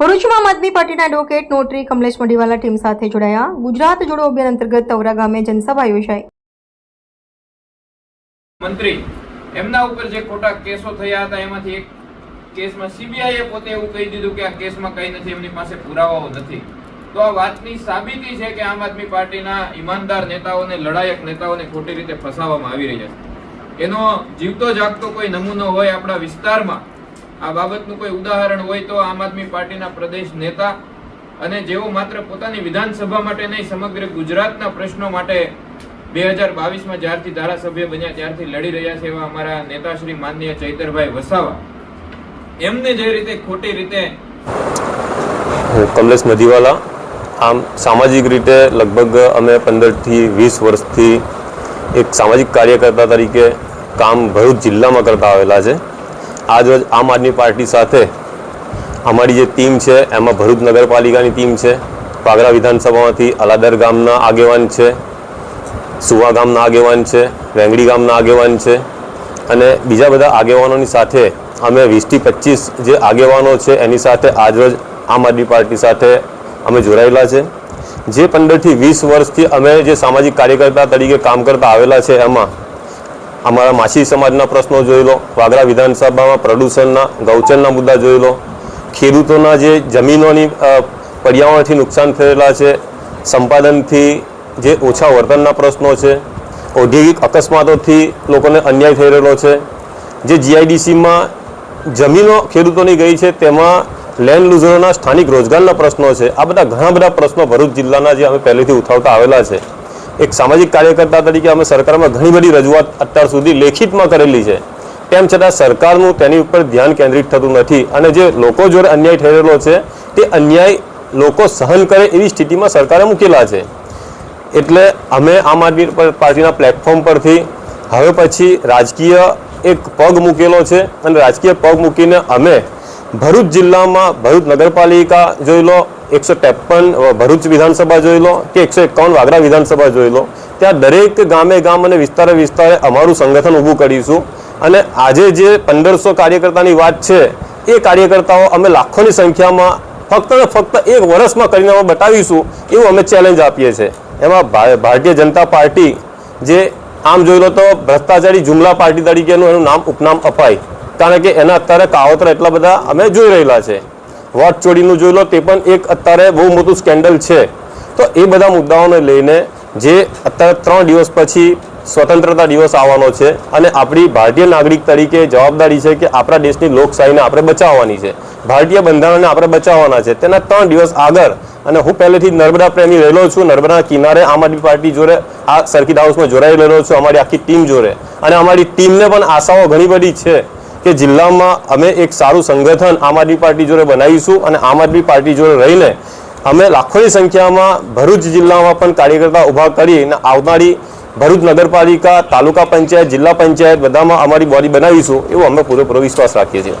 ભરૂચમાં આમ આદમી પાર્ટીના advocate notary Kamlesh Madiwala team સાથે જોડાયા. ગુજરાત જોડો અભિયાન અંતર્ગત તવરા ગામે જનસભા યોજાઈ. મંત્રી, એમના ઉપર જે ખોટા કેસો થયા હતા, એમાંથી એક કેસમાં સીબીઆઈએ પોતે એવું કહી દીધું કે આ કેસમાં કંઈ નથી, એમની પાસે પુરાવાઓ નથી. તો આ વાતની સાબિતી છે કે આમ આદમી પાર્ટીના ઈમાનદાર નેતાઓને, લડાયક નેતાઓને ખોટી રીતે ફસાવવામાં આવી રહ્યા છે. એનો જીવતો જાગતો કોઈ નમૂનો હોય આપણા વિસ્તારમાં આ બાબતનું કોઈ ઉદાહરણ હોય તો આમ આદમી પાર્ટીના પ્રદેશ નેતા અને જેઓ માત્ર પોતાની વિધાનસભા માટે નહીં, સમગ્ર ગુજરાતના પ્રશ્નો માટે બે હજાર બાવીસમાં જ્યારથી ધારાસભ્ય બન્યા, ત્યારથી લડી રહ્યા છે એવા અમારા નેતા શ્રી માનનીય ચૈતરભાઈ વસાવા. એમને જે રીતે ખોટી રીતે કમલેશ મધીવાલા. આમ સામાજિક રીતે લગભગ અમે પંદરથી વીસ વર્ષથી એક સામાજિક કાર્યકર્તા તરીકે કામ ભરૂચ જિલ્લામાં કરતા આવેલા છે. આજ રોજ આમ આદમી પાર્ટી સાથે અમારી જે ટીમ છે, એમાં ભરૂચ નગરપાલિકાની ટીમ છે પાગરા વિધાનસભામાંથી અલાદર ગામના આગેવાન છે, સુવા ગામના આગેવાન છે વેંગડી ગામના આગેવાન છે અને બીજા બધા આગેવાનોની સાથે અમે વીસથી પચીસ જે આગેવાનો છે, એની સાથે આજરોજ આમ આદમી પાર્ટી સાથે અમે જોડાયેલા છે. જે પંદરથી વીસ વર્ષથી અમે જે સામાજિક કાર્યકર્તા તરીકે કામ કરતા આવેલા છે, એમાં અમારા માછી સમાજના પ્રશ્નો જોઈ લો, વાગરા વિધાનસભામાં પ્રદૂષણના, ગૌચરના મુદ્દા જોઈ લો, ખેડૂતોના જે જમીનોની પર્યાવરણથી નુકસાન થયેલા છે, સંપાદનથી જે ઓછા વર્તનના પ્રશ્નો છે, ઔદ્યોગિક અકસ્માતોથી લોકોને અન્યાય થઈ રહેલો છે, જે જીઆઈડીસીમાં જમીનો ખેડૂતોની ગઈ છે, તેમાં લેન્ડ લૂઝરોના સ્થાનિક રોજગારના પ્રશ્નો છે, આ બધા ઘણા બધા પ્રશ્નો ભરૂચ જિલ્લાના જે અમે પહેલેથી ઉઠાવતા આવેલા છે. એક સામાજિક કાર્યકર્તા તરીકે અમે સરકારમાં ઘણી બધી રજૂઆત અત્યાર સુધી લેખિતમાં કરેલી છે. તેમ છતાં સરકારનું તેની ઉપર ધ્યાન કેન્દ્રિત થતું નથી અને જે લોકો જોડે અન્યાય રહેલો છે, તે અન્યાય લોકો સહન કરે એવી સ્થિતિમાં સરકારે મૂકેલા છે. એટલે અમે આમ આદમી પાર્ટીના પ્લેટફોર્મ પરથી હવે પછી રાજકીય એક પગ મૂકેલો છે અને રાજકીય પગ મૂકીને અમે ભરૂચ જિલ્લામાં ભરૂચ નગરપાલિકા જોઈ લો, એકસો ત્રેપન ભરૂચ વિધાનસભા જોઈ લો કે એકસો એકાવન વાગરા વિધાનસભા જોઈ લો, ત્યાં દરેક ગામે ગામ અને વિસ્તારે વિસ્તારે અમારું સંગઠન ઊભું કરીશું. અને આજે જે પંદરસો કાર્યકર્તાની વાત છે, એ કાર્યકર્તાઓ અમે લાખોની સંખ્યામાં ફક્ત ને ફક્ત એક વર્ષમાં કરીને અમે બતાવીશું એવું અમે ચેલેન્જ આપીએ છીએ. એમાં ભારતીય જનતા પાર્ટી જે આમ જોઈ લો તો ભ્રષ્ટાચારી જુમલા પાર્ટી તરીકેનું એનું નામ ઉપનામ અપાય. કારણ કે એના અત્યારે કાવતરા એટલા બધા અમે જોઈ રહેલા છે. વોટ ચોરીનું જોઈ લો, તે પણ એક અત્યારે બહુ મોટું સ્કેન્ડલ છે. તો એ બધા મુદ્દાઓને લઈને જે અત્યારે ત્રણ દિવસ પછી સ્વતંત્રતા દિવસ આવવાનો છે અને આપણી ભારતીય નાગરિક તરીકે જવાબદારી છે કે આપણા દેશની લોકશાહીને આપણે બચાવવાની છે. ભારતીય બંધારણને આપણે બચાવવાના છે. તેના ત્રણ દિવસ આગળ, અને હું પહેલેથી નર્મદા પ્રેમી રહેલો છું નર્મદા કિનારે આમ આદમી પાર્ટી જોડે, આ સર્કિટ હાઉસમાં જોડાઈ રહેલો છું, અમારી આખી ટીમ જોડે. અને અમારી ટીમને પણ આશાઓ ઘણી બધી છે. કે જિલ્લામાં અમે એક સારું સંગઠન આમ આદમી પાર્ટી જોડે બનાવીશું અને આમ આદમી પાર્ટી જોડે રહીને અમે લાખોની સંખ્યામાં ભરૂચ જિલ્લામાં પણ કાર્યકર્તા ઊભા કરીને આવનારી ભરૂચ નગરપાલિકા, તાલુકા પંચાયત, જિલ્લા પંચાયત બધામાં અમારી બોડી બનાવીશું એવો અમે પૂરેપૂરો વિશ્વાસ રાખીએ છીએ.